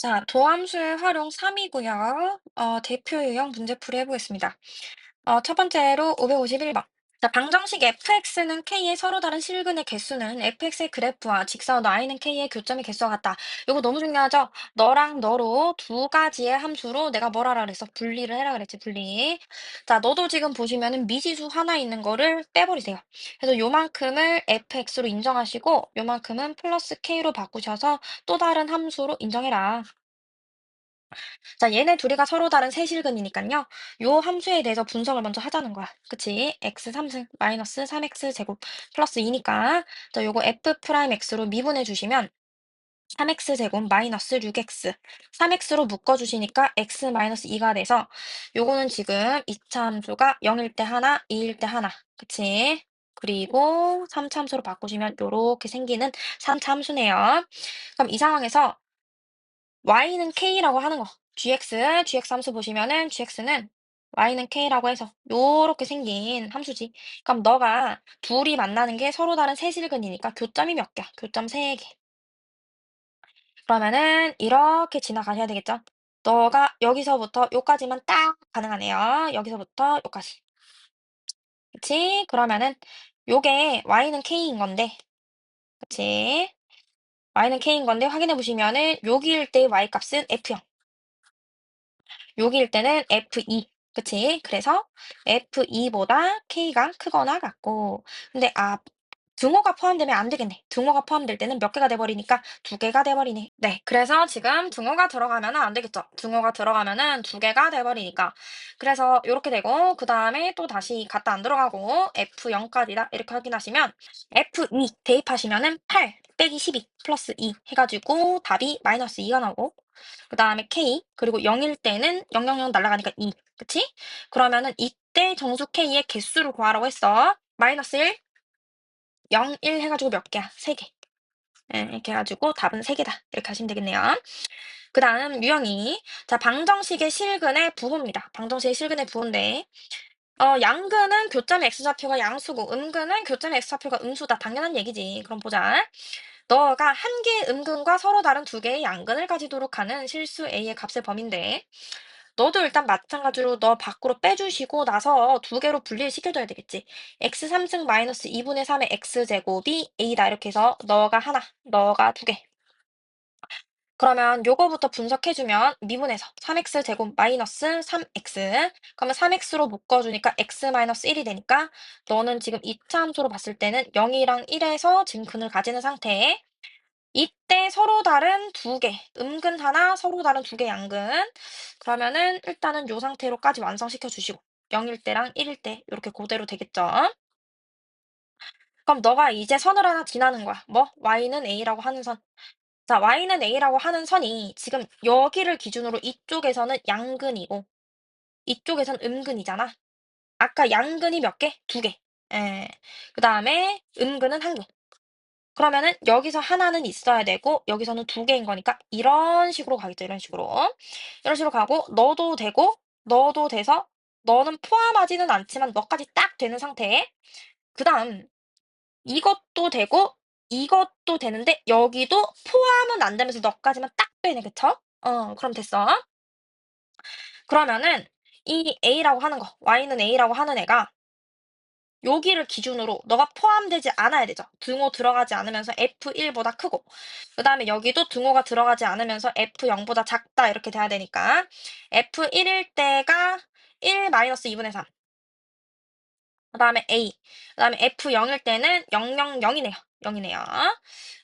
자, 도함수의 활용 3이고요. 어, 대표 유형 문제풀이 해보겠습니다. 어, 첫 번째로 551번. 자, 방정식 fx는 k의 서로 다른 실근의 개수는 fx의 그래프와 직사원 y는 k의 교점의 개수와 같다. 이거 너무 중요하죠? 너랑 너로 두 가지의 함수로 내가 뭘 하라 그랬어? 분리를 해라 그랬지, 분리. 자, 너도 지금 보시면은 미지수 하나 있는 거를 빼버리세요. 그래서 요만큼을 fx로 인정하시고 요만큼은 플러스 k로 바꾸셔서 또 다른 함수로 인정해라. 자, 얘네 둘이가 서로 다른 세실근이니까요. 요 함수에 대해서 분석을 먼저 하자는 거야. 그치? x 3승 마이너스 3x 제곱 플러스 2니까 자, 요거 f 프라임 x로 미분해 주시면 3x 제곱 마이너스 6x 3x로 묶어 주시니까 x 마이너스 2가 돼서 요거는 지금 2차 함수가 0일 때 하나, 2일 때 하나. 그치? 그리고 3차 함수로 바꾸시면 요렇게 생기는 3차 함수네요. 그럼 이 상황에서 y는 k라고 하는 거. gx, gx 함수 보시면은 gx는 y는 k라고 해서 요렇게 생긴 함수지. 그럼 너가 둘이 만나는 게 서로 다른 세실근이니까 교점이 몇 개야? 교점 3개. 그러면은 이렇게 지나가셔야 되겠죠? 너가 여기서부터 요까지만 딱 가능하네요. 여기서부터 요까지. 그치? 그러면은 요게 y는 k인 건데, 그치? Y는 k인 건데 확인해 보시면은 여기일 때 y 값은 f형. 여기일 때는 F2. 그치? 그래서 F2보다 K가 크거나 같고. 근데, 아, 등호가 포함되면 안 되겠네. 등호가 포함될 때는 몇 개가 돼버리니까 두 개가 돼버리네. 네. 그래서 지금 등호가 들어가면 안 되겠죠. 등호가 들어가면은 두 개가 돼버리니까. 그래서 이렇게 되고, 그 다음에 또 다시 갔다 안 들어가고, F0까지다. 이렇게 확인하시면, F2 대입하시면 은 8 빼기 12 플러스 2 해가지고 답이 마이너스 2가 나오고, 그 다음에 K, 그리고 0일 때는 000 날아가니까 2. 그치? 그러면은 이때 정수 K의 개수를 구하라고 했어. 마이너스 1, 0, 1 해가지고 몇 개야? 3개. 예, 이렇게 해가지고 답은 3개다. 이렇게 하시면 되겠네요. 그 다음 유형이 자 방정식의 실근의 부호입니다. 방정식의 실근의 부호인데 어, 양근은 교점의 x좌표가 양수고 음근은 교점의 x좌표가 음수다. 당연한 얘기지. 그럼 보자. 너가 한 개의 음근과 서로 다른 두 개의 양근을 가지도록 하는 실수 a의 값의 범위인데 너도 일단 마찬가지로 너 밖으로 빼주시고 나서 두 개로 분리를 시켜줘야 되겠지. x 3승 마이너스 2분의 3의 x제곱이 a다 이렇게 해서 너가 하나, 너가 두 개. 그러면 요거부터 분석해주면 미분에서 3x 제곱 마이너스 3x 그러면 3x로 묶어주니까 x 마이너스 1이 되니까 너는 지금 2차 함수로 봤을 때는 0이랑 1에서 지금 근을 가지는 상태에 이때 서로 다른 두 개, 음근 하나, 서로 다른 두 개 양근. 그러면은 일단은 요 상태로까지 완성시켜 주시고 0일 때랑 1일 때 이렇게 그대로 되겠죠? 그럼 너가 이제 선을 하나 지나는 거야. 뭐? y는 a라고 하는 선. 자, y는 a라고 하는 선이 지금 여기를 기준으로 이쪽에서는 양근이고 이쪽에선 음근이잖아. 아까 양근이 몇 개? 두 개. 예. 그 다음에 음근은 한 개. 그러면은 여기서 하나는 있어야 되고 여기서는 두 개인 거니까 이런 식으로 가겠죠. 이런 식으로. 이런 식으로 가고 넣어도 되고 넣어도 돼서 너는 포함하지는 않지만 너까지 딱 되는 상태에 그다음 이것도 되고 이것도 되는데 여기도 포함은 안 되면서 너까지만 딱 되네. 그쵸? 어 그럼 됐어. 그러면은 이 A라고 하는 거 Y는 A라고 하는 애가 여기를 기준으로 너가 포함되지 않아야 되죠. 등호 들어가지 않으면서 F1보다 크고 그 다음에 여기도 등호가 들어가지 않으면서 F0보다 작다 이렇게 돼야 되니까 F1일 때가 1-2분의 3. 그 다음에 A. 그 다음에 F0일 때는 000이네요. 0이네요.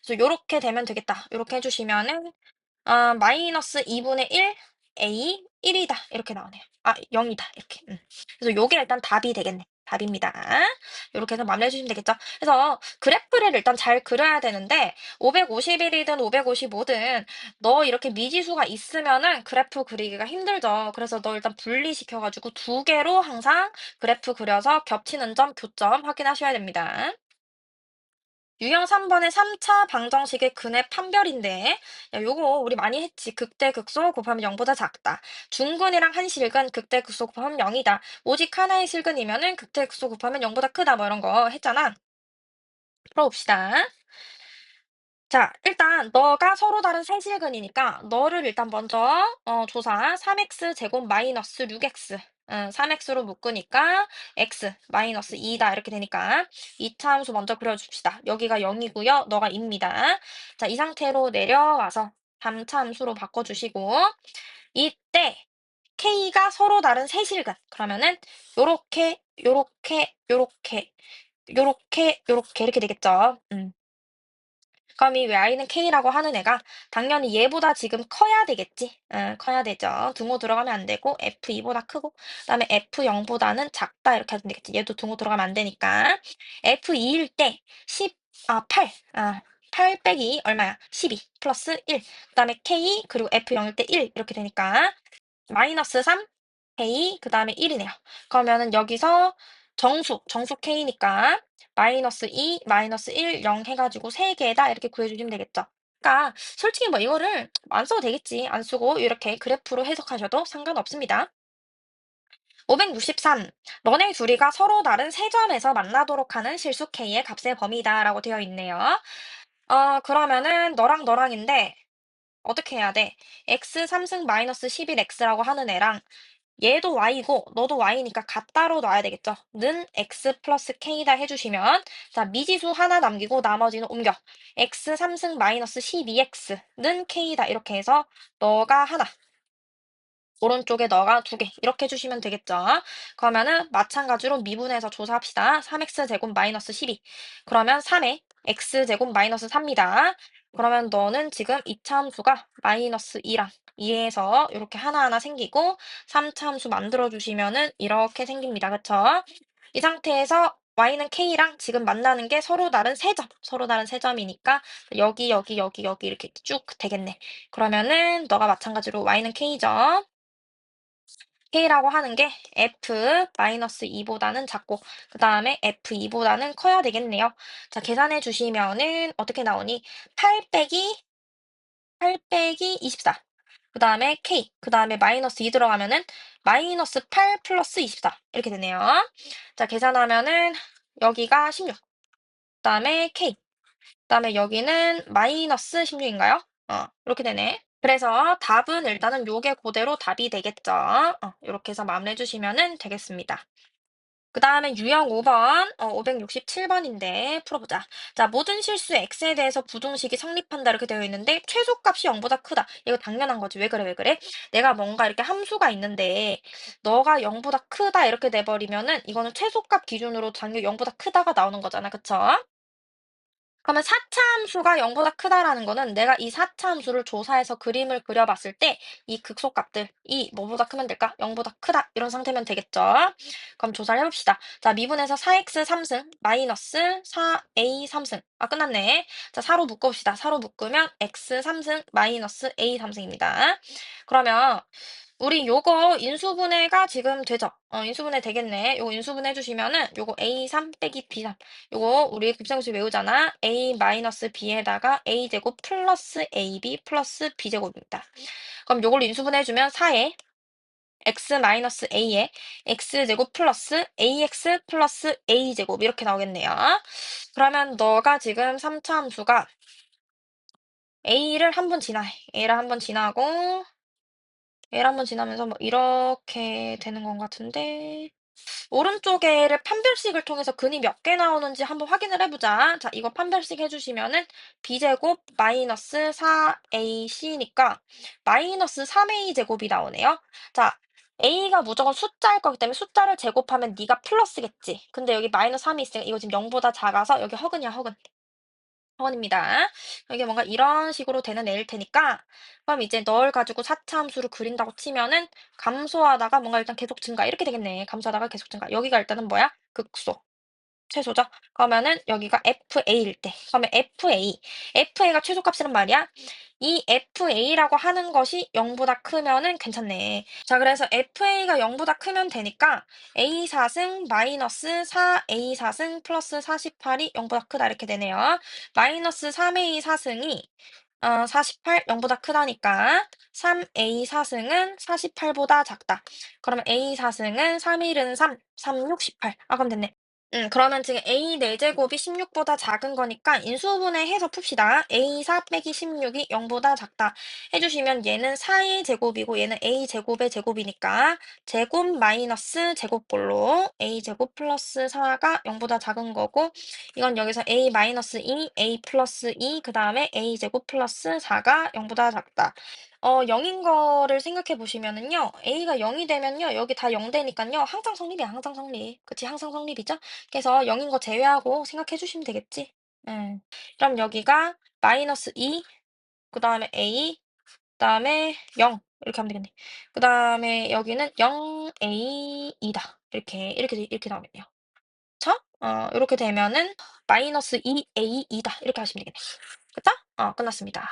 그래서 요렇게 되면 되겠다. 요렇게 해주시면은 어, 마이너스 2분의 1 A 1이다. 이렇게 나오네요. 아, 0이다. 이렇게. 음. 그래서 요게 일단 답이 되겠네. 답입니다. 요렇게 해서 마무리해 주시면 되겠죠. 그래서 그래프를 일단 잘 그려야 되는데 551이든 555든 너 이렇게 미지수가 있으면은 그래프 그리기가 힘들죠. 그래서 너 일단 분리시켜 가지고 두 개로 항상 그래프 그려서 겹치는 점, 교점 확인하셔야 됩니다. 유형 3번의 3차 방정식의 근의 판별인데 야, 요거 우리 많이 했지. 극대 극소 곱하면 0보다 작다. 중근이랑 한실근 극대 극소 곱하면 0이다. 오직 하나의 실근이면 은 극대 극소 곱하면 0보다 크다. 뭐 이런 거 했잖아. 풀어봅시다. 자 일단 너가 서로 다른 세 실근이니까 너를 일단 먼저 어 조사 3x 제곱 마이너스 6x 응 3x로 묶으니까 x 마이너스 2다 이렇게 되니까 이차함수 먼저 그려줍시다. 여기가 0 이고요. 너가 2 입니다. 자 이 상태로 내려와서 3차 함수로 바꿔주시고 이때 k가 서로 다른 세 실근 그러면은 요렇게 요렇게 요렇게 요렇게 요렇게 이렇게 되겠죠. 음. 그럼 이 y는 k라고 하는 애가 당연히 얘보다 지금 커야 되겠지. 응, 커야 되죠. 등호 들어가면 안 되고 f2보다 크고 그다음에 f0보다는 작다 이렇게 하면 되겠지. 얘도 등호 들어가면 안 되니까 f2일 때 10, 아 8, 아 8 빼기 얼마야? 12 플러스 1 그다음에 k 그리고 f0일 때 1 이렇게 되니까 마이너스 3 k 그다음에 1이네요. 그러면은 여기서 정수, 정수 k니까 마이너스 2, 마이너스 1, 0 해가지고 3개다 이렇게 구해주시면 되겠죠. 그러니까 솔직히 뭐 이거를 안 써도 되겠지. 안 쓰고 이렇게 그래프로 해석하셔도 상관없습니다. 563. 너네 둘이가 서로 다른 세 점에서 만나도록 하는 실수 k의 값의 범위다 라고 되어 있네요. 어, 그러면은 너랑 너랑인데 어떻게 해야 돼? x 3승 마이너스 11x라고 하는 애랑 얘도 y고 너도 y니까 같다로 놔야 되겠죠. 는 x 플러스 k다 해주시면 자 미지수 하나 남기고 나머지는 옮겨 x 3승 마이너스 12x는 k다 이렇게 해서 너가 하나 오른쪽에 너가 두 개 이렇게 해주시면 되겠죠. 그러면은 마찬가지로 미분해서 조사합시다. 3x 제곱 마이너스 12 그러면 3에 x 제곱 마이너스 3입니다. 그러면 너는 지금 이차 함수가 마이너스 2랑 2에서 이렇게 하나하나 생기고 3차 함수 만들어 주시면은 이렇게 생깁니다. 그쵸? 이 상태에서 y는 k랑 지금 만나는 게 서로 다른 세 점, 서로 다른 세 점이니까 여기 여기 여기 여기 이렇게 쭉 되겠네. 그러면은 너가 마찬가지로 y는 k죠. K라고 하는 게 f-2보다는 작고 그 다음에 f2보다는 커야 되겠네요. 자 계산해 주시면은 어떻게 나오니? 8 빼기 8 빼기 24. 그 다음에 k, 그 다음에 마이너스 2 들어가면은 마이너스 8 플러스 24 이렇게 되네요. 자 계산하면은 여기가 16. 그 다음에 k, 그 다음에 여기는 마이너스 16인가요? 어 이렇게 되네. 그래서 답은 일단은 요게 그대로 답이 되겠죠. 어, 이렇게 해서 마무리해 주시면 되겠습니다. 그 다음에 유형 5번, 어, 567번인데 풀어보자. 자, 모든 실수 x에 대해서 부등식이 성립한다 이렇게 되어 있는데 최소값이 0보다 크다. 이거 당연한 거지. 왜 그래, 왜 그래? 내가 뭔가 이렇게 함수가 있는데 너가 0보다 크다 이렇게 돼버리면은 이거는 최소값 기준으로 당연히 0보다 크다가 나오는 거잖아. 그쵸? 그러면 4차 함수가 0보다 크다라는 거는 내가 이 4차 함수를 조사해서 그림을 그려봤을 때 이 극소값들, 이 뭐보다 크면 될까? 0보다 크다 이런 상태면 되겠죠. 그럼 조사를 해봅시다. 자 미분해서 4x 3승 마이너스 4a 3승 아 끝났네. 자 4로 묶어봅시다. 4로 묶으면 x 3승 마이너스 a 3승입니다. 그러면 우리 요거 인수분해가 지금 되죠? 어, 인수분해 되겠네. 요거 인수분해 해주시면은 요거 A3 빼기 B3. 요거 우리 곱셈수 외우잖아. A 마이너스 B에다가 A제곱 플러스 AB 플러스 B제곱입니다. 그럼 요걸 인수분해 해주면 4에 x 마이너스 a에 x제곱 플러스 ax 플러스 a제곱 이렇게 나오겠네요. 그러면 너가 지금 3차 함수가 a를 한 번 지나, a를 한 번 지나고 얘를 한번 지나면서 뭐 이렇게 되는 것 같은데 오른쪽에를 판별식을 통해서 근이 몇 개 나오는지 한번 확인을 해보자. 자, 이거 판별식 해주시면은 b제곱 마이너스 4ac니까 마이너스 3a제곱이 나오네요. 자, a가 무조건 숫자일 거기 때문에 숫자를 제곱하면 네가 플러스겠지. 근데 여기 마이너스 3이 있으니까 이거 지금 0보다 작아서 여기 허근이야, 허근. 허근입니다. 이게 뭔가 이런 식으로 되는 애일 테니까 그럼 이제 널 가지고 4차 함수를 그린다고 치면은 감소하다가 뭔가 일단 계속 증가 이렇게 되겠네. 감소하다가 계속 증가. 여기가 일단은 뭐야? 극소. 최소죠. 그러면은 여기가 FA일 때. 그러면 FA. FA가 최소값이란 말이야. 이 FA라고 하는 것이 0보다 크면은 괜찮네. 자, 그래서 FA가 0보다 크면 되니까 A4승 마이너스 4A4승 플러스 48이 0보다 크다 이렇게 되네요. 마이너스 3A4승이 어, 48, 0보다 크다니까 3A4승은 48보다 작다. 그러면 A4승은 3, 1은 3, 3, 6, 18. 아, 그럼 됐네. 음, 그러면 지금 A 4제곱이 16보다 작은 거니까 인수분해 해서 풉시다. A 4 빼기 16이 0보다 작다. 해주시면 얘는 4의 제곱이고 얘는 A 제곱의 제곱이니까 제곱 마이너스 제곱꼴로 A 제곱 플러스 4가 0보다 작은 거고 이건 여기서 A 마이너스 2, A 플러스 2, 그 다음에 A 제곱 플러스 4가 0보다 작다. 어, 0 인 거를 생각해 보시면은요. A가 0 이 되면요. 여기 다 0 되니까요. 항상 성립이야, 항상 성립. 그치, 항상 성립이죠? 그래서 0 인 거 제외하고 생각해 주시면 되겠지? 음. 그럼 여기가 마이너스 2, 그 다음에 A, 그 다음에 0. 이렇게 하면 되겠네. 그 다음에 여기는 0A이다. 이렇게, 이렇게, 이렇게 나오겠네요. 그쵸? 어, 이렇게 되면은 마이너스 2A이다. 이렇게 하시면 되겠네. 그쵸? 어, 끝났습니다.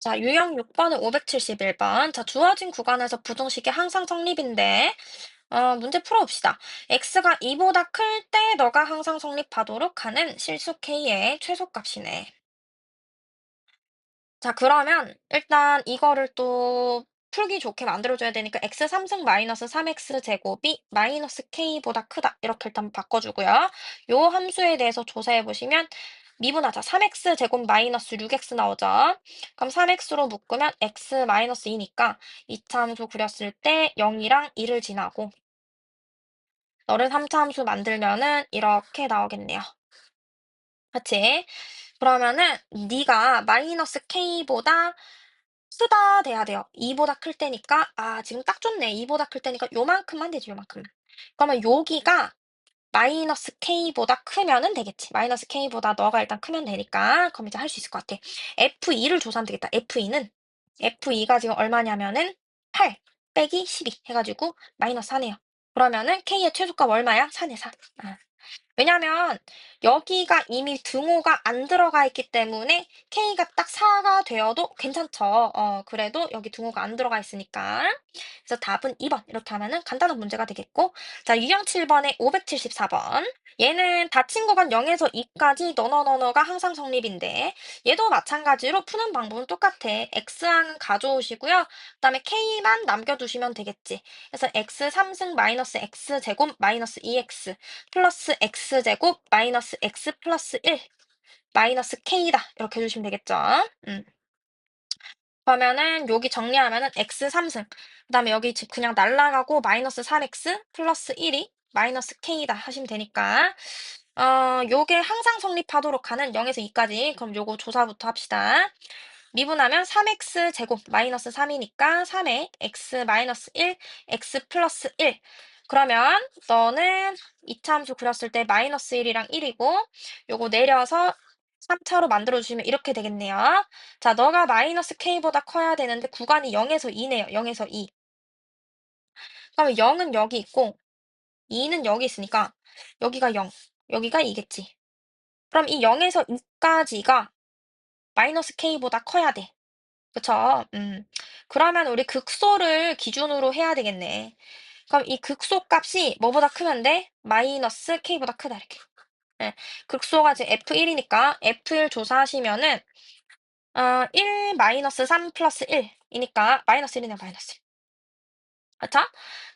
자, 유형 6번은 571번. 자, 주어진 구간에서 부등식이 항상 성립인데, 어, 문제 풀어봅시다. x가 2보다 클 때 너가 항상 성립하도록 하는 실수 k의 최소값이네. 자, 그러면 일단 이거를 또 풀기 좋게 만들어줘야 되니까 x 3승 마이너스 3x 제곱이 마이너스 k보다 크다. 이렇게 일단 바꿔주고요. 요 함수에 대해서 조사해보시면 미분하자. 3x 제곱 마이너스 6x 나오죠. 그럼 3x로 묶으면 x 마이너스 2니까 이차 함수 그렸을 때 0이랑 2를 지나고 너를 3차 함수 만들면은 이렇게 나오겠네요. 그치? 그러면은 네가 마이너스 k보다 크다 돼야 돼요. 2보다 클 때니까 아 지금 딱 좋네. 2보다 클 때니까 요만큼만 되지 요만큼만. 그러면 여기가 마이너스 k보다 크면은 되겠지. 마이너스 k보다 너가 일단 크면 되니까 그럼 이제 할 수 있을 것 같아. f2를 조사하면 되겠다. f2는 f2가 지금 얼마냐면은 8 빼기 12 해가지고 마이너스 4네요. 그러면은 k의 최소값 얼마야? 4네 4. 아. 왜냐면 여기가 이미 등호가 안 들어가 있기 때문에 K가 딱 4가 되어도 괜찮죠. 어, 그래도 여기 등호가 안 들어가 있으니까. 그래서 답은 2번. 이렇게 하면은 간단한 문제가 되겠고. 자, 유형 7번에 574번. 얘는 닫힌 구간 0에서 2까지 너너너너가 항상 성립인데 얘도 마찬가지로 푸는 방법은 똑같아. X항은 가져오시고요. 그 다음에 K만 남겨두시면 되겠지. 그래서 X 3승 마이너스 X 제곱 마이너스 2X 플러스 X 제곱 마이너스 X 플러스 1 마이너스 K다. 이렇게 해주시면 되겠죠. 음. 그러면은 여기 정리하면은 x 3승 그 다음에 여기 집 그냥 날라가고 마이너스 3x 플러스 1이 마이너스 k다 하시면 되니까 어 요게 항상 성립하도록 하는 0에서 2까지 그럼 요거 조사부터 합시다. 미분하면 3x 제곱 마이너스 3이니까 3에 x 마이너스 1 x 플러스 1 그러면 너는 이차 함수 그렸을 때 마이너스 1이랑 1이고 요거 내려서 3차로 만들어주시면 이렇게 되겠네요. 자, 너가 마이너스 k보다 커야 되는데 구간이 0에서 2네요. 0에서 2. 그러면 0은 여기 있고 2는 여기 있으니까 여기가 0, 여기가 2겠지. 그럼 이 0에서 2까지가 마이너스 k보다 커야 돼. 그쵸? 음. 그러면 우리 극소를 기준으로 해야 되겠네. 그럼 이 극소 값이 뭐보다 크면 돼? 마이너스 k보다 크다 이렇게. 네. 극소가 지금 F1이니까 F1 조사하시면은 어, 1 마이너스 3 플러스 1이니까 마이너스 1이네 마이너스 1. 그쵸?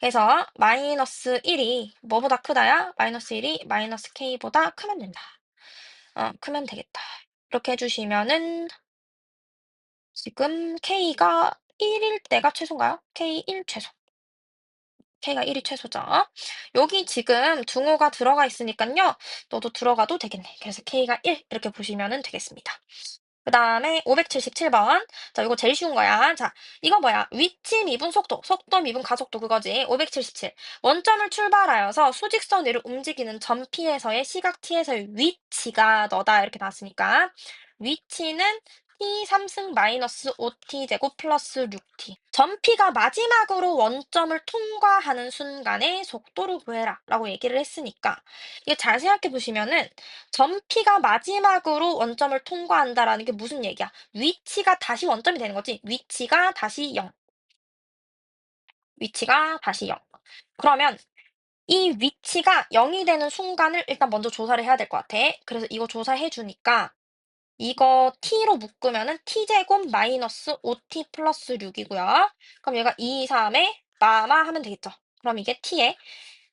그래서 마이너스 1이 뭐보다 크다야? 마이너스 1이 마이너스 k보다 크면 된다. 어, 크면 되겠다. 이렇게 해주시면은 지금 k가 1일 때가 최소인가요? k 1 최소. K가 1이 최소죠. 여기 지금 등호가 들어가 있으니까요. 너도 들어가도 되겠네. 그래서 k가 1 이렇게 보시면 되겠습니다. 그 다음에 577번. 자, 이거 제일 쉬운 거야. 자, 이거 뭐야? 위치 미분 속도. 속도 미분 가속도 그거지. 577. 원점을 출발하여서 수직선 위를 움직이는 점 P에서의 시각 T에서의 위치가 너다. 이렇게 나왔으니까. 위치는 t 3승 마이너스 5t 제곱 플러스 6t. 점 P가 마지막으로 원점을 통과하는 순간의 속도를 구해라 라고 얘기를 했으니까 이게 잘 생각해 보시면은 점 P가 마지막으로 원점을 통과한다라는 게 무슨 얘기야? 위치가 다시 원점이 되는 거지. 위치가 다시 0. 위치가 다시 0. 그러면 이 위치가 0이 되는 순간을 일단 먼저 조사를 해야 될 것 같아. 그래서 이거 조사해 주니까 이거 t로 묶으면은 t제곱 마이너스 5t 플러스 6이고요. 그럼 얘가 2, 3에 마마 하면 되겠죠. 그럼 이게 t에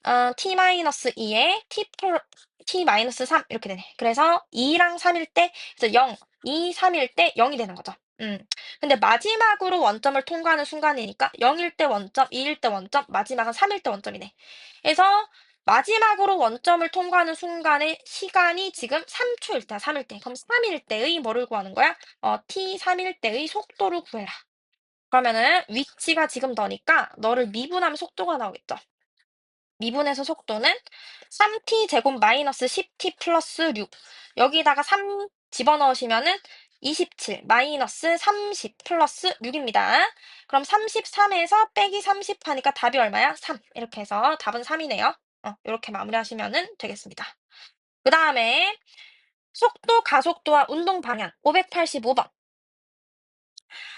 어, t-2에 t 플 t-3 이렇게 되네. 그래서 2랑 3일 때 그래서 0, 2, 3일 때 0이 되는 거죠. 음. 근데 마지막으로 원점을 통과하는 순간이니까 0일 때 원점, 2일 때 원점, 마지막은 3일 때 원점이네. 그래서 마지막으로 원점을 통과하는 순간의 시간이 지금 3초일 때야, 3일 때. 그럼 3일 때의 뭐를 구하는 거야? 어, t 3일 때의 속도를 구해라. 그러면은 위치가 지금 너니까 너를 미분하면 속도가 나오겠죠. 미분해서 속도는 3t 제곱 마이너스 10t 플러스 6 여기다가 3 집어넣으시면은 27 마이너스 30 플러스 6입니다. 그럼 33에서 빼기 30 하니까 답이 얼마야? 3 이렇게 해서 답은 3이네요. 어, 이렇게 마무리하시면 되겠습니다. 그 다음에 속도, 가속도와 운동 방향 585번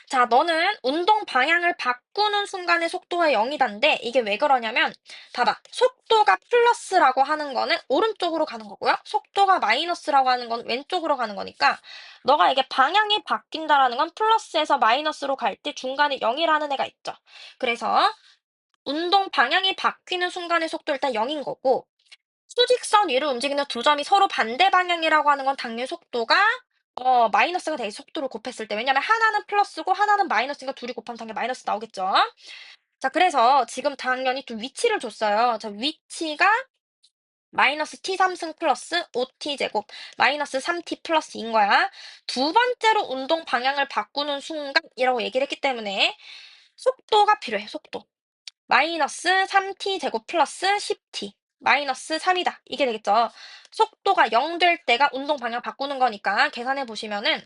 자, 너는 운동 방향을 바꾸는 순간의 속도가 0이단데 이게 왜 그러냐면 봐봐. 속도가 플러스라고 하는 거는 오른쪽으로 가는 거고요. 속도가 마이너스라고 하는 건 왼쪽으로 가는 거니까 너가 이게 방향이 바뀐다라는 건 플러스에서 마이너스로 갈 때 중간에 0이라는 애가 있죠. 그래서 운동 방향이 바뀌는 순간의 속도 일단 0 인 거고 수직선 위로 움직이는 두 점이 서로 반대 방향이라고 하는 건 당연히 속도가 어 마이너스가 되지 속도를 곱했을 때. 왜냐면 하나는 플러스고 하나는 마이너스니까 둘이 곱하면 당연히 마이너스 나오겠죠. 자 그래서 지금 당연히 좀 위치를 줬어요. 자 위치가 마이너스 t3승 플러스 5t 제곱 마이너스 3t 플러스 인 거야. 두 번째로 운동 방향을 바꾸는 순간이라고 얘기를 했기 때문에 속도가 필요해. 속도. 마이너스 3t 제곱 플러스 10t 마이너스 3이다. 이게 되겠죠. 속도가 0 될 때가 운동 방향 바꾸는 거니까 계산해 보시면은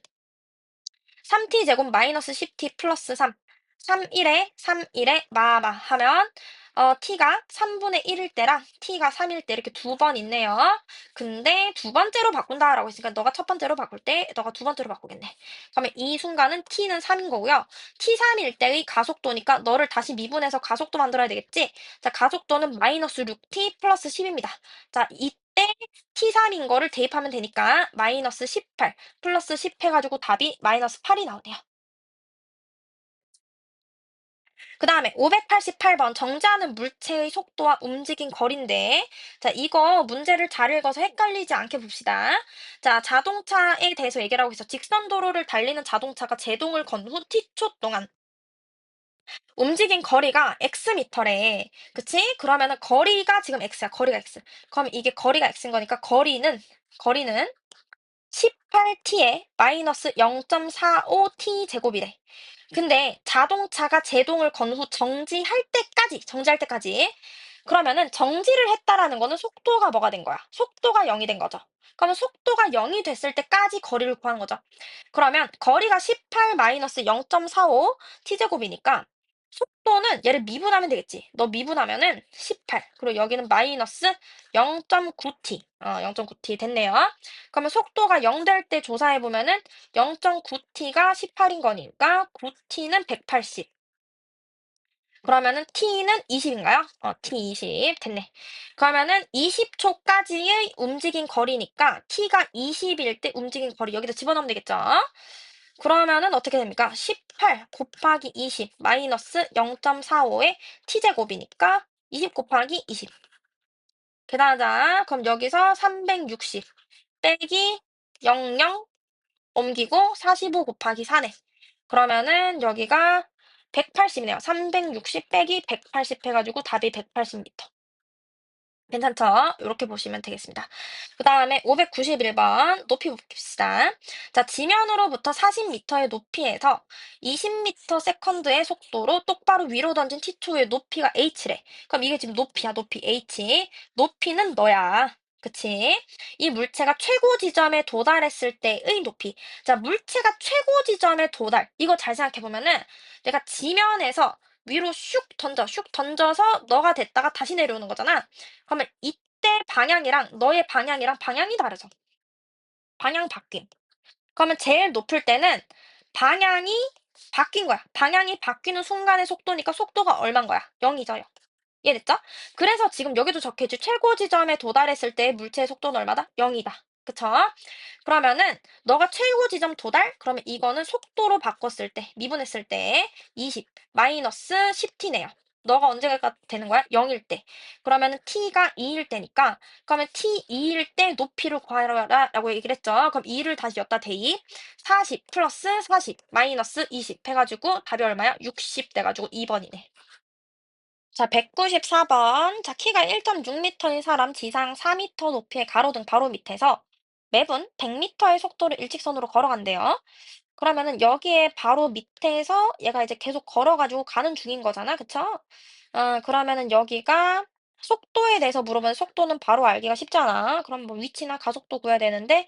3t 제곱 마이너스 10t 플러스 3 3, 1에 3, 1에 마마 하면 어, t가 3분의 1일 때랑 t가 3일 때 이렇게 두 번 있네요. 근데 두 번째로 바꾼다라고 했으니까 너가 첫 번째로 바꿀 때 너가 두 번째로 바꾸겠네. 그러면 이 순간은 t는 3인 거고요. t 3일 때의 가속도니까 너를 다시 미분해서 가속도 만들어야 되겠지? 자, 가속도는 마이너스 6t 플러스 10입니다. 자, 이 때 t3인 거를 대입하면 되니까 마이너스 18 플러스 10 해가지고 답이 마이너스 8이 나오네요. 그 다음에 588번 정지하는 물체의 속도와 움직인 거리인데 자 이거 문제를 잘 읽어서 헷갈리지 않게 봅시다. 자 자동차에 대해서 얘기를 하고 있어. 직선 도로를 달리는 자동차가 제동을 건 후 t초 동안 움직인 거리가 x미터래. 그치? 그러면은 거리가 지금 x야. 거리가 x. 그럼 이게 거리가 x인 거니까 거리는 거리는 18t에 마이너스 0.45t 제곱이래. 근데 자동차가 제동을 건 후 정지할 때까지, 정지할 때까지. 그러면은 정지를 했다라는 거는 속도가 뭐가 된 거야? 속도가 0이 된 거죠. 그러면 속도가 0이 됐을 때까지 거리를 구하는 거죠. 그러면 거리가 18 마이너스 0.45 t제곱이니까 속도는 얘를 미분하면 되겠지. 너 미분하면은 18. 그리고 여기는 마이너스 0.9t. 어, 0.9t 됐네요. 그러면 속도가 0 될 때 조사해 보면은 0.9t가 18인 거니까 9t는 180. 그러면은 t는 20인가요? 어, t 20 됐네. 그러면은 20초까지의 움직인 거리니까 t가 20일 때 움직인 거리 여기다 집어넣으면 되겠죠? 그러면은 어떻게 됩니까? 18 곱하기 20 마이너스 0.45의 t제곱이니까 20 곱하기 20. 계산하자. 그럼 여기서 360 빼기 00 옮기고 45 곱하기 4네. 그러면은 여기가 180이네요. 360 빼기 180 해가지고 답이 180m. 괜찮죠? 이렇게 보시면 되겠습니다. 그 다음에 591번 높이 봅시다. 자, 지면으로부터 40m의 높이에서 20m 세컨드의 속도로 똑바로 위로 던진 t초의 높이가 h래. 그럼 이게 지금 높이야, 높이 h. 높이는 너야. 그치? 이 물체가 최고 지점에 도달했을 때의 높이. 자, 물체가 최고 지점에 도달. 이거 잘 생각해보면은 내가 지면에서 위로 슉 던져, 슉 던져서 너가 됐다가 다시 내려오는 거잖아. 그러면 이때 방향이랑 너의 방향이랑 방향이 다르죠. 방향 바뀜. 그러면 제일 높을 때는 방향이 바뀐 거야. 방향이 바뀌는 순간의 속도니까 속도가 얼만 거야? 0이죠, 0. 이해됐죠? 그래서 지금 여기도 적혀있지. 최고 지점에 도달했을 때 물체의 속도는 얼마다? 0이다. 그쵸? 그러면은 너가 최고 지점 도달? 그러면 이거는 속도로 바꿨을 때, 미분했을 때 20 마이너스 10t네요. 너가 언제가 되는 거야? 0일 때. 그러면은 t가 2일 때니까 그러면 t 2일 때 높이를 구하라 라고 얘기를 했죠. 그럼 2를 다시 엿다 대입. 40 플러스 40 마이너스 20 해 가지고 답이 얼마야? 60 돼 가지고 2 번이네. 자, 194 번. 자, 키가 1.6 미터인 사람 지상 4 미터 높이의 가로등 바로 밑에서 매분 100 미터의 속도로 일직선으로 걸어간대요. 그러면은 여기에 바로 밑에서 얘가 이제 계속 걸어 가지고 가는 중인 거잖아. 그쵸? 어 그러면은 여기가 속도에 대해서 물어보면 속도는 바로 알기가 쉽잖아. 그럼 뭐 위치나 가속도 구해야 되는데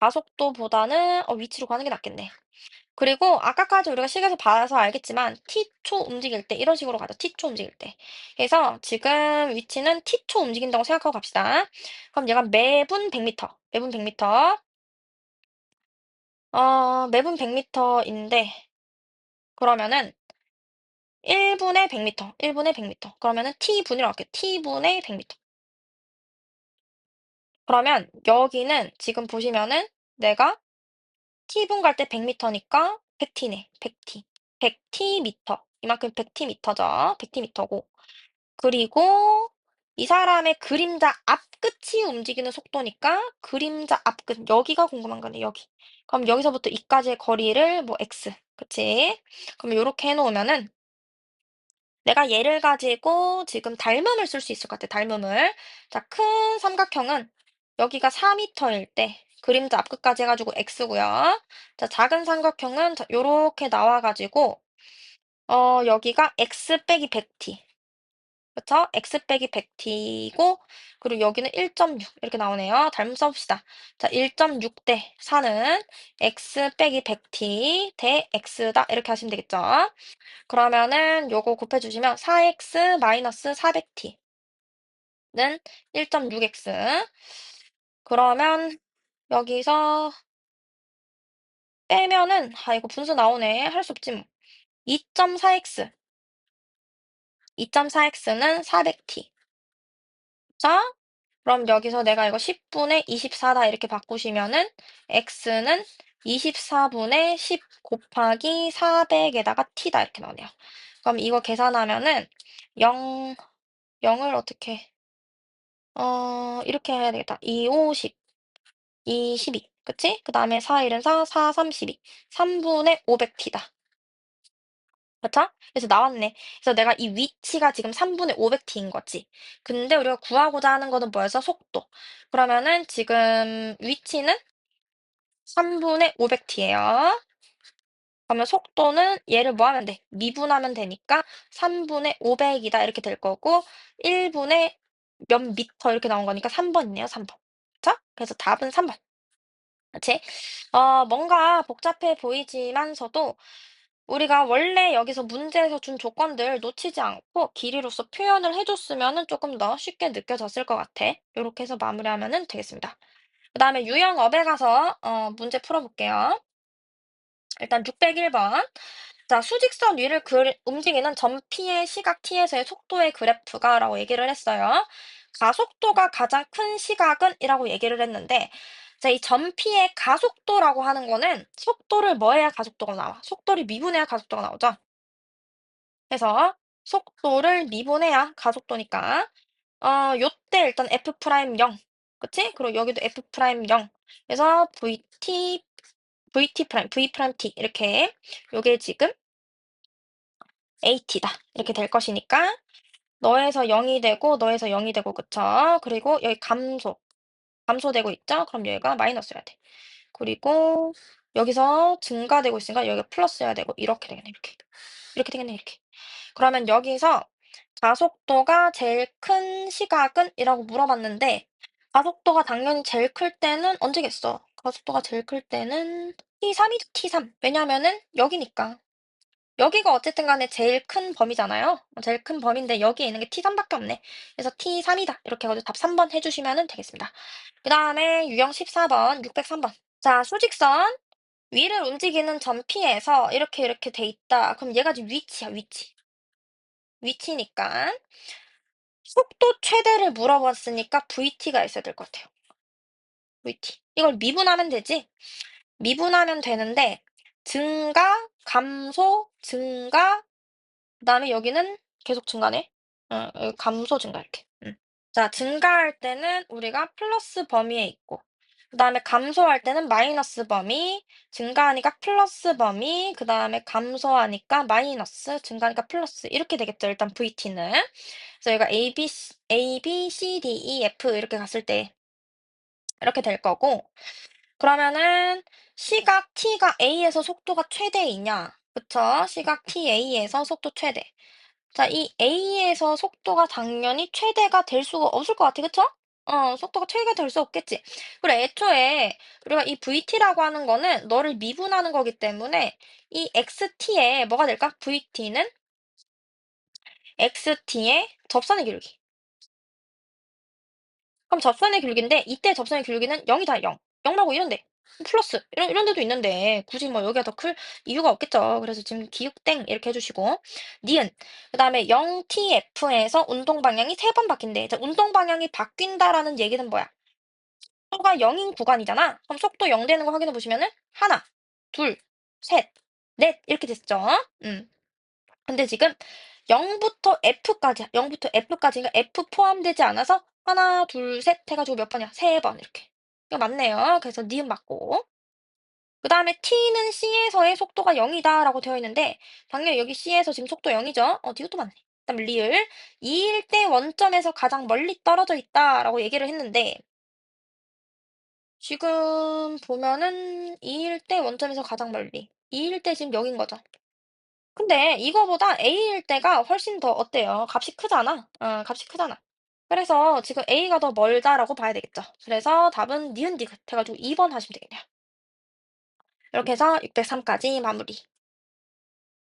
가속도보다는 어 위치로 가는 게 낫겠네. 그리고 아까까지 우리가 식에서 봐서 알겠지만 t초 움직일 때 이런 식으로 가죠. t초 움직일 때. 그래서 지금 위치는 t초 움직인다고 생각하고 갑시다. 그럼 얘가 매분 100 미터, 매분 100 미터. 어 매분 100 미터인데 그러면은 1 분에 100 미터, 1 분에 100 미터. 그러면은 t분이라고 할게요. t분에 100 미터. 그러면 여기는 지금 보시면은 내가 t분 갈 때 100 미터니까 100 t네. 100 t. 100 t 미터. 이만큼 100 t 미터죠. 100 t 미터고. 그리고 이 사람의 그림자 앞끝이 움직이는 속도니까 그림자 앞끝 여기가 궁금한 거네, 여기. 그럼 여기서부터 이까지의 거리를 뭐 x. 그치? 그럼 요렇게 해 놓으면은 내가 얘를 가지고 지금 닮음을 쓸 수 있을 것 같아, 닮음을. 자, 큰 삼각형은 여기가 4 미터일 때 그림자 앞 끝까지 해 가지고 x고요. 자, 작은 삼각형은 자 요렇게 나와 가지고 어 여기가 x 빼기 100t. 그쵸? x 빼기 100t고 그리고 여기는 1.6 이렇게 나오네요. 닮음 써 봅시다. 자, 1.6 대 4는 x 빼기 100t 대 x다. 이렇게 하시면 되겠죠? 그러면은 요거 곱해 주시면 4x 마이너스 400t는 1.6x. 그러면 여기서 빼면은 아 이거 분수 나오네. 할 수 없지 뭐. 2.4x. 2.4x는 400t. 자, 그럼 여기서 내가 이거 10분의 24다 이렇게 바꾸시면은 x는 24분의 10 곱하기 400에다가 t다 이렇게 나오네요. 그럼 이거 계산하면은 0 0을 어떻게 어 이렇게 해야 되겠다. 2, 5, 10, 2, 12 그치? 그다음에 4, 1은 4, 4, 32 3 분의 500t다. 그쵸? 그래서 나왔네. 그래서 내가 이 위치가 지금 3 분의 500t인 거지. 근데 우리가 구하고자 하는 거는 뭐였어? 속도. 그러면은 지금 위치는 3 분의 500t예요. 그러면 속도는 얘를 뭐 하면 돼? 미분하면 되니까 3 분의 500 이다 이렇게 될 거고 1 분의 몇 미터 이렇게 나온 거니까 3 번이네요, 3 번. 그래서 답은 3 번. 그치? 어 뭔가 복잡해 보이지만서도 우리가 원래 여기서 문제에서 준 조건들 놓치지 않고 길이로서 표현을 해 줬으면은 쪼끔 더 쉽게 느껴졌을 것 같아. 요렇게 해서 마무리하면은 되겠습니다. 그다음에 유형업에 가서 어 문제 풀어 볼게요. 일단 601 번. 자, 수직선 위를 그 움직이는 점피의 시각 t에서의 속도의 그래프가 라고 얘기를 했어요. 가속도가 가장 큰 시각은 이라고 얘기를 했는데 자, 이 점피의 가속도라고 하는 거는 속도를 뭐 해야 가속도가 나와? 속도를 미분해야 가속도가 나오죠. 그래서 속도를 미분해야 가속도니까 어 요때 일단 f 프라임 0 그치? 그리고 여기도 f 프라임 0 그래서 vt vt 프라임 v 프라임 t 이렇게 요게 지금 at다 이렇게 될 것이니까 너에서 0 이 되고 너에서 0 이 되고 그쵸? 그리고 여기 감소 감소되고 있죠? 그럼 여기가 마이너스여야 돼. 그리고 여기서 증가되고 있으니까 여기가 플러스여야 되고 이렇게 되겠네 이렇게. 이렇게 되겠네 이렇게. 그러면 여기서 가속도가 제일 큰 시각은? 이라고 물어봤는데 가속도가 당연히 제일 클 때는 언제겠어? 가속도가 제일 클 때는 T3이죠, T3. 왜냐면은 여기니까. 여기가 어쨌든 간에 제일 큰 범위잖아요. 어, 제일 큰 범위인데 여기에 있는 게 T3 밖에 없네. 그래서 T3이다. 이렇게 해 가지고 답 3번 해 주시면은 되겠습니다. 그 다음에 유형 14번, 603 번. 자, 수직선 위를 움직이는 점 P에서 이렇게 이렇게 돼 있다. 그럼 얘가 지금 위치야, 위치. 위치니까 속도 최대를 물어봤으니까 VT가 있어야 될 것 같아요. VT. 이걸 미분하면 되지? 미분하면 되는데 증가, 감소, 증가, 그다음에 여기는 계속 증가네. 어 여기 감소 증가 이렇게. 음. 자 증가할 때는 우리가 플러스 범위에 있고 그다음에 감소할 때는 마이너스 범위, 증가하니까 플러스 범위, 그다음에 감소하니까 마이너스, 증가하니까 플러스 이렇게 되겠죠 일단 VT는. 그래서 얘가 A, B, C A, B, C, D, E, F 이렇게 갔을 때 이렇게 될 거고 그러면은 시각 t가 A에서 속도가 최대이냐 그쵸? 시각 t A에서 속도 최대. 자 이 A에서 속도가 당연히 최대가 될 수가 없을 것 같아. 그쵸? 어 속도가 최대가 될 수 없겠지. 그리고 애초에 우리가 이 VT라고 하는 거는 너를 미분하는 거기 때문에 이 XT에 뭐가 될까? VT는 XT의 접선의 기울기. 그럼 접선의 기울기인데 이때 접선의 기울기는 0이다 0. 0 말고 이런 데. 플러스 이런 이런 데도 있는데 굳이 뭐 여기가 더 클 이유가 없겠죠. 그래서 지금 기울땡 이렇게 해 주시고 니은 그다음에 0TF에서 운동 방향이 3 번 바뀐대. 자 운동 방향이 바뀐다라는 얘기는 뭐야? 속도가 0 인 구간이잖아. 그럼 속도 0 되는 거 확인해 보시면은 하나, 둘, 셋, 넷 이렇게 됐죠. 음. 근데 지금 0 부터 F까지야. 0 부터 F까지가 F 포함되지 않아서 하나, 둘, 셋해 가지고 몇 번이야? 3 번 이렇게. 이거 맞네요. 그래서 니은 맞고. 그 다음에 T는 C에서의 속도가 0이다 라고 되어 있는데 당연히 여기 C에서 지금 속도 0이죠. 어 이것도 맞네. 그 다음 리을 2일 때 원점에서 가장 멀리 떨어져 있다 라고 얘기를 했는데 지금 보면은 2일 때 원점에서 가장 멀리. 2일 때 지금 여긴 거죠. 근데 이거보다 A일 때가 훨씬 더 어때요? 값이 크잖아. 어, 값이 크잖아. 그래서 지금 A가 더 멀다라고 봐야 되겠죠. 그래서 답은 니은 디귿 해가지고 2번 하시면 되겠네요. 이렇게 해서 603까지 마무리.